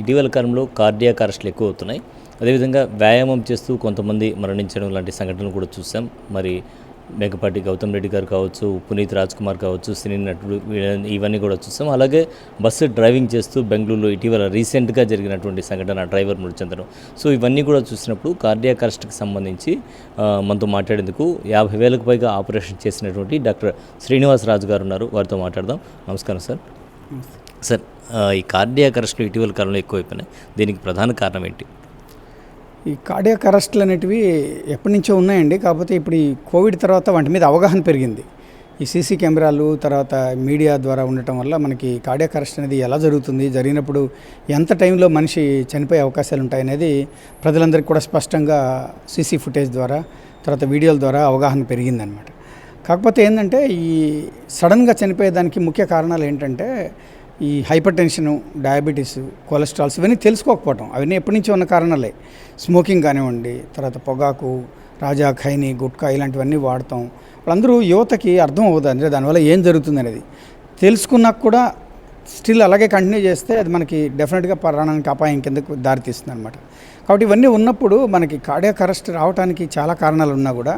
ఇటీవల కాలంలో కార్డియాక్ అరెస్టులు ఎక్కువ అవుతున్నాయి అదేవిధంగా వ్యాయామం చేస్తూ కొంతమంది మరణించడం లాంటి సంఘటనలు కూడా చూసాం. మరి మేకపాటి గౌతమ్ రెడ్డి గారు కావచ్చు పునీత్ రాజ్ కుమార్ కావచ్చు సినీ నటుడు ఇవన్నీ కూడా చూసాం. అలాగే బస్సు డ్రైవింగ్ చేస్తూ బెంగళూరులో ఇటీవల రీసెంట్గా జరిగినటువంటి సంఘటన డ్రైవర్ మృతి చెందడం సో ఇవన్నీ కూడా చూసినప్పుడు కార్డియాక్ అరెస్ట్కి సంబంధించి మనతో మాట్లాడేందుకు యాభై వేలకు పైగా ఆపరేషన్ చేసినటువంటి డాక్టర్ శ్రీనివాస్ రాజు గారు ఉన్నారు. వారితో మాట్లాడదాం. నమస్కారం సార్. సార్ ఈ కార్డియాక్ అరెస్టులు ఇటీవల కాలంలో ఎక్కువైపోయినాయి. దీనికి ప్రధాన కారణం ఏంటి? ఈ కార్డియాక్ అరెస్టులు అనేటివి ఎప్పటి నుంచో ఉన్నాయండి. కాకపోతే ఇప్పుడు ఈ కోవిడ్ తర్వాత వాటి మీద అవగాహన పెరిగింది. ఈ సీసీ కెమెరాలు తర్వాత మీడియా ద్వారా ఉండటం వల్ల మనకి కార్డియాక్ అరెస్ట్ అనేది ఎలా జరుగుతుంది జరిగినప్పుడు ఎంత టైంలో మనిషి చనిపోయే అవకాశాలు ఉంటాయనేది ప్రజలందరికీ కూడా స్పష్టంగా సీసీ ఫుటేజ్ ద్వారా తర్వాత వీడియోల ద్వారా అవగాహన పెరిగిందనమాట. కాకపోతే ఏంటంటే ఈ సడన్గా చనిపోయేదానికి ముఖ్య కారణాలు ఏంటంటే ఈ హైపర్ టెన్షన్ డయాబెటీస్ కొలెస్ట్రాల్స్ ఇవన్నీ తెలుసుకోకపోవటం. అవన్నీ ఎప్పటి నుంచి ఉన్న కారణాలే. స్మోకింగ్ కానివ్వండి తర్వాత పొగాకు రాజా ఖైని గుట్కా ఇలాంటివన్నీ వాడతాం. వాళ్ళందరూ యువతకి అర్థం అవ్వదు అంటే దానివల్ల ఏం జరుగుతుంది అనేది తెలుసుకున్నా కూడా స్టిల్ అలాగే కంటిన్యూ చేస్తే అది మనకి డెఫినెట్గా ప్రాణానికి అపాయం కిందకు దారితీస్తుంది అనమాట కాబట్టి ఇవన్నీ ఉన్నప్పుడు మనకి కార్డియాక్ అరెస్ట్ రావడానికి చాలా కారణాలు ఉన్నా కూడా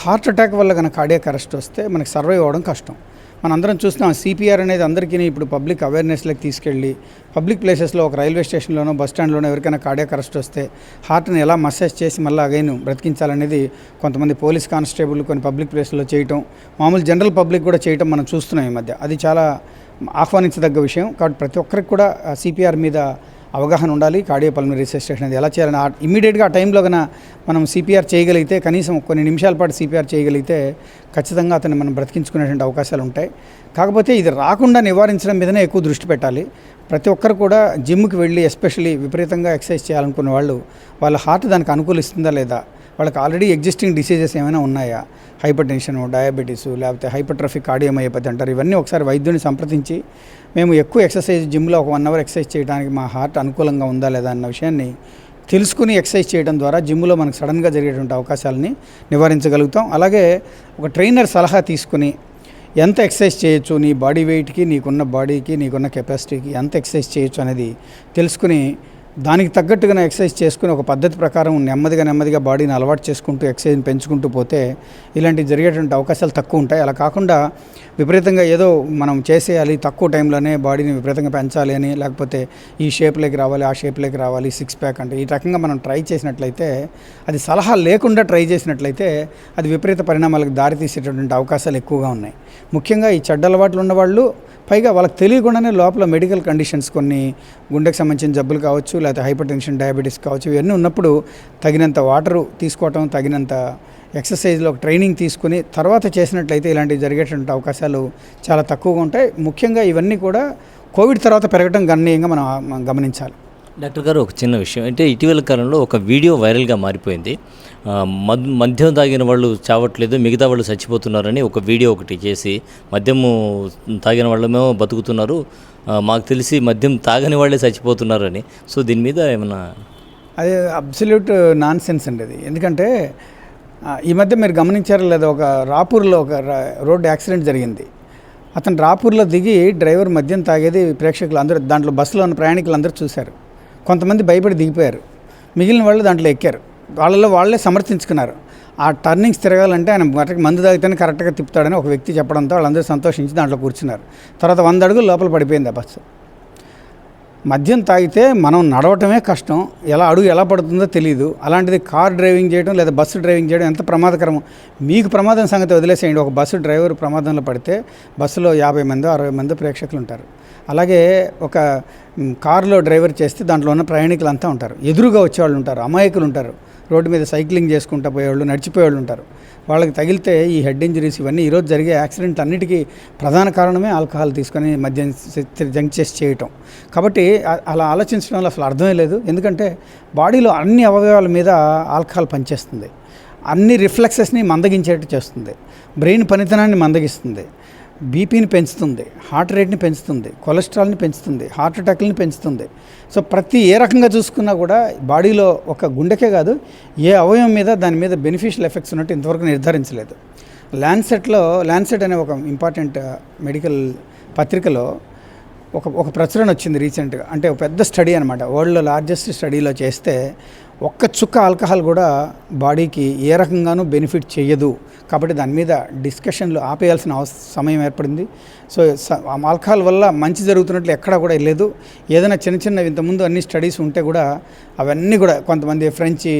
హార్ట్ అటాక్ వల్ల కనుక కార్డియాక్ అరెస్ట్ వస్తే మనకి సర్వైవ్ అవ్వడం కష్టం. మనందరం చూస్తున్నాం సిపిఆర్ అనేది అందరికీ ఇప్పుడు పబ్లిక్ అవేర్నెస్లోకి తీసుకెళ్ళి పబ్లిక్ ప్లేసెస్లో ఒక రైల్వే స్టేషన్లోనో బస్ స్టాండ్లోనో ఎవరికైనా కార్డియాక్ అరెస్ట్ వస్తే హార్ట్ని ఎలా మసాజ్ చేసి మళ్ళీ అగైన్ బ్రతికించాలనేది కొంతమంది పోలీస్ కానిస్టేబుల్ కొన్ని పబ్లిక్ ప్లేస్లో చేయటం మామూలు జనరల్ పబ్లిక్ కూడా చేయటం మనం చూస్తున్నాం ఈ మధ్య. అది చాలా ఆహ్వానించదగ్గ విషయం. కాబట్టి ప్రతి ఒక్కరికి కూడా సిపిఆర్ మీద అవగాహన ఉండాలి. కార్డియో రిజిస్ట్రేషన్ అది ఎలా చేయాలని ఇమీడియట్గా ఆ టైంలో కన్నా మనం సిపిఆర్ చేయగలిగితే కనీసం కొన్ని నిమిషాల పాటు సిపిఆర్ చేయగలిగితే ఖచ్చితంగా అతన్ని మనం బ్రతికించుకునేటువంటి అవకాశాలు ఉంటాయి. కాకపోతే ఇది రాకుండా నివారించడం మీదనే ఎక్కువ దృష్టి పెట్టాలి. ప్రతి ఒక్కరు కూడా జిమ్కి వెళ్ళి ఎస్పెషల్లీ విపరీతంగా ఎక్సర్సైజ్ చేయాలనుకున్న వాళ్ళు వాళ్ళ హార్ట్ దానికి అనుకూలిస్తుందా లేదా వాళ్ళకి ఆల్రెడీ ఎగ్జిస్టింగ్ డిసీజెస్ ఏమైనా ఉన్నాయా? హైపర్ టెన్షన్ డయాబెటీస్ లేకపోతే హైపర్ట్రఫిక్ కార్డియోమయోపతి అంటారు. ఇవన్నీ ఒకసారి వైద్యుని సంప్రదించి మేము ఎక్కువ ఎక్సర్సైజ్ జిమ్లో ఒక వన్ అవర్ ఎక్సర్సైజ్ చేయడానికి మా హార్ట్ అనుకూలంగా ఉందా లేదా అన్న విషయాన్ని తెలుసుకుని ఎక్సర్సైజ్ చేయడం ద్వారా జిమ్లో మనకు సడన్గా జరిగేటువంటి అవకాశాలని నివారించగలుగుతాం. అలాగే ఒక ట్రైనర్ సలహా తీసుకుని ఎంత ఎక్సర్సైజ్ చేయొచ్చు? నీ బాడీ వెయిట్కి నీకున్న బాడీకి నీకున్న కెపాసిటీకి ఎంత ఎక్సర్సైజ్ చేయొచ్చు అనేది తెలుసుకుని దానికి తగ్గట్టుగా ఎక్సర్సైజ్ చేసుకుని ఒక పద్ధతి ప్రకారం నెమ్మదిగా నెమ్మదిగా బాడీని అలవాటు చేసుకుంటూ ఎక్సర్సైజ్ పెంచుకుంటూ పోతే ఇలాంటివి జరిగేటువంటి అవకాశాలు తక్కువ ఉంటాయి. అలా కాకుండా విపరీతంగా ఏదో మనం చేసేయాలి తక్కువ టైంలోనే బాడీని విపరీతంగా పెంచాలి అని లేకపోతే ఈ షేప్లోకి రావాలి ఆ షేప్లోకి రావాలి సిక్స్ ప్యాక్ అంటే ఈ రకంగా మనం ట్రై చేసినట్లయితే అది సలహా లేకుండా ట్రై చేసినట్లయితే అది విపరీత పరిణామాలకు దారితీసేటటువంటి అవకాశాలు ఎక్కువగా ఉన్నాయి. ముఖ్యంగా ఈ చెడ్డ అలవాట్లు ఉన్నవాళ్ళు పైగా వాళ్ళకి తెలియకుండానే లోపల మెడికల్ కండిషన్స్ కొన్ని గుండెకి సంబంధించిన జబ్బులు కావచ్చు లేకపోతే హైపర్ టెన్షన్ డయాబెటీస్ కావచ్చు ఇవన్నీ ఉన్నప్పుడు తగినంత వాటరు తీసుకోవటం తగినంత ఎక్సర్సైజ్లో ఒక ట్రైనింగ్ తీసుకుని తర్వాత చేసినట్లయితే ఇలాంటివి జరిగేటువంటి అవకాశాలు చాలా తక్కువగా ఉంటాయి. ముఖ్యంగా ఇవన్నీ కూడా కోవిడ్ తర్వాత పెరగడం గణనీయంగా మనం గమనించాలి. డాక్టర్ గారు ఒక చిన్న విషయం. అంటే ఇటీవల కాలంలో ఒక వీడియో వైరల్గా మారిపోయింది. మద్ మద్యం తాగిన వాళ్ళు చావట్లేదు మిగతా వాళ్ళు చచ్చిపోతున్నారని ఒక వీడియో ఒకటి చేసి మద్యము తాగిన వాళ్ళమేమో బతుకుతున్నారు మాకు తెలిసి మద్యం తాగని వాళ్ళే చచ్చిపోతున్నారని. సో దీని మీద ఏమన్నా అది అబ్సల్యూట్ నాన్ సెన్స్ అండి అది. ఎందుకంటే ఈ మధ్య మీరు గమనించారో లేదా ఒక రాపూర్లో ఒక రా- రోడ్డు యాక్సిడెంట్ జరిగింది. అతను రాపూర్లో దిగి డ్రైవర్ మద్యం తాగేది ప్రేక్షకులు అందరూ దాంట్లో బస్సులో ఉన్న ప్రయాణికులు అందరూ చూశారు. కొంతమంది భయపడి దిగిపోయారు. మిగిలిన వాళ్ళు దాంట్లో ఎక్కారు. వాళ్ళలో వాళ్ళే సమర్థించుకున్నారు. ఆ టర్నింగ్స్ తిరగాలంటే ఆయన కరెక్ట్ మందు తాగితేనే కరెక్ట్గా తిప్పుతాడని ఒక వ్యక్తి చెప్పడంతో వాళ్ళందరూ సంతోషించి దాంట్లో కూర్చున్నారు. తర్వాత వంద అడుగులు లోపల పడిపోయింది ఆ బస్సు. మద్యం తాగితే మనం నడవటమే కష్టం. ఎలా అడుగు ఎలా పడుతుందో తెలియదు అలాంటిది కార్ డ్రైవింగ్ చేయడం లేదా బస్సు డ్రైవింగ్ చేయడం ఎంత ప్రమాదకరం మీకు ప్రమాదం సంగతి వదిలేసేయండి. ఒక బస్సు డ్రైవర్ ప్రమాదంలో పడితే బస్సులో యాభై మంది అరవై మంది ప్రేక్షకులు ఉంటారు. అలాగే ఒక కారులో డ్రైవర్ చేస్తే దాంట్లో ఉన్న ప్రయాణికులు అంతా ఉంటారు. ఎదురుగా వచ్చేవాళ్ళు ఉంటారు అమాయకులు ఉంటారు. రోడ్డు మీద సైక్లింగ్ చేసుకుంటూ పోయేవాళ్ళు నడిచిపోయేవాళ్ళు ఉంటారు. వాళ్ళకి తగిలితే ఈ హెడ్ ఇంజరీస్ ఇవన్నీ ఈరోజు జరిగే యాక్సిడెంట్ అన్నిటికీ ప్రధాన కారణమే ఆల్కహాల్ తీసుకొని మద్యం జంక్ చేసి చేయటం. కాబట్టి అలా ఆలోచించడంలో అసలు అర్థమే లేదు. ఎందుకంటే బాడీలో అన్ని అవయవాల మీద ఆల్కహాల్ పనిచేస్తుంది. అన్ని రిఫ్లెక్సెస్ని మందగించేట్టు చేస్తుంది. బ్రెయిన్ పనితనాన్ని మందగిస్తుంది. బీపీని పెంచుతుంది హార్ట్ రేట్ని పెంచుతుంది కొలెస్ట్రాల్ని పెంచుతుంది హార్ట్ అటాక్ని పెంచుతుంది. సో ప్రతి ఏ రకంగా చూసుకున్నా కూడా బాడీలో ఒక గుండెకే కాదు ఏ అవయవం మీద దాని మీద బెనిఫిషియల్ ఎఫెక్ట్స్ ఉన్నట్టు ఇంతవరకు నిర్ధారించలేదు. ల్యాన్సెట్లో ల్యాన్సెట్ అనే ఒక ఇంపార్టెంట్ మెడికల్ పత్రికలో ఒక ఒక ప్రచురణ వచ్చింది రీసెంట్గా. అంటే ఒక పెద్ద స్టడీ అనమాట వరల్డ్లో లార్జెస్ట్ స్టడీలో చేస్తే ఒక్క చుక్క ఆల్కహాల్ కూడా బాడీకి ఏ రకంగానూ బెనిఫిట్ చేయదు కాబట్టి దాని మీద డిస్కషన్లు ఆపేయాల్సిన అవస సమయం ఏర్పడింది. సో ఆ ఆల్కహాల్ వల్ల మంచి జరుగుతున్నట్లు ఎక్కడా కూడా లేదు. ఏదైనా చిన్న చిన్న ఇంతకుముందు అన్ని స్టడీస్ ఉంటే కూడా అవన్నీ కూడా కొంతమంది ఫ్రెంచి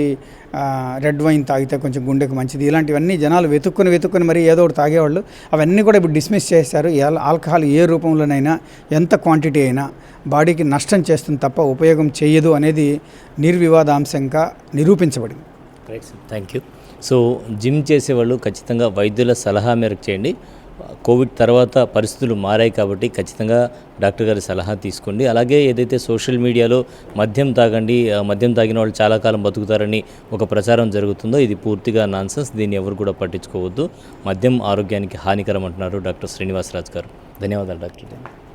రెడ్ వైన్ తాగితే కొంచెం గుండెకు మంచిది. ఇలాంటివన్నీ జనాలు వెతుక్కుని వెతుక్కుని మరి ఏదో ఒకటి తాగేవాళ్ళు. అవన్నీ కూడా ఇప్పుడు డిస్మిస్ చేశారు. ఆల్కహాల్ ఏ రూపంలోనైనా ఎంత క్వాంటిటీ అయినా బాడీకి నష్టం చేస్తుంది తప్ప ఉపయోగం చేయదు అనేది నిర్వివాదాంశంగా నిరూపించబడింది. థ్యాంక్ యూ సో జిమ్ చేసేవాళ్ళు ఖచ్చితంగా వైద్యుల సలహా మేరకు చేయండి. కోవిడ్ తర్వాత పరిస్థితులు మారాయి కాబట్టి ఖచ్చితంగా డాక్టర్ గారి సలహా తీసుకోండి. అలాగే ఏదైతే సోషల్ మీడియాలో మద్యం తాగండి మద్యం తాగిన వాళ్ళు చాలా కాలం బతుకుతారని ఒక ప్రచారం జరుగుతుందో ఇది పూర్తిగా నాన్సెన్స్. దీన్ని ఎవరు కూడా పట్టించుకోవద్దు. మద్యం ఆరోగ్యానికి హానికరం అంటున్నారు డాక్టర్ శ్రీనివాసరాజు గారు. ధన్యవాదాలు డాక్టర్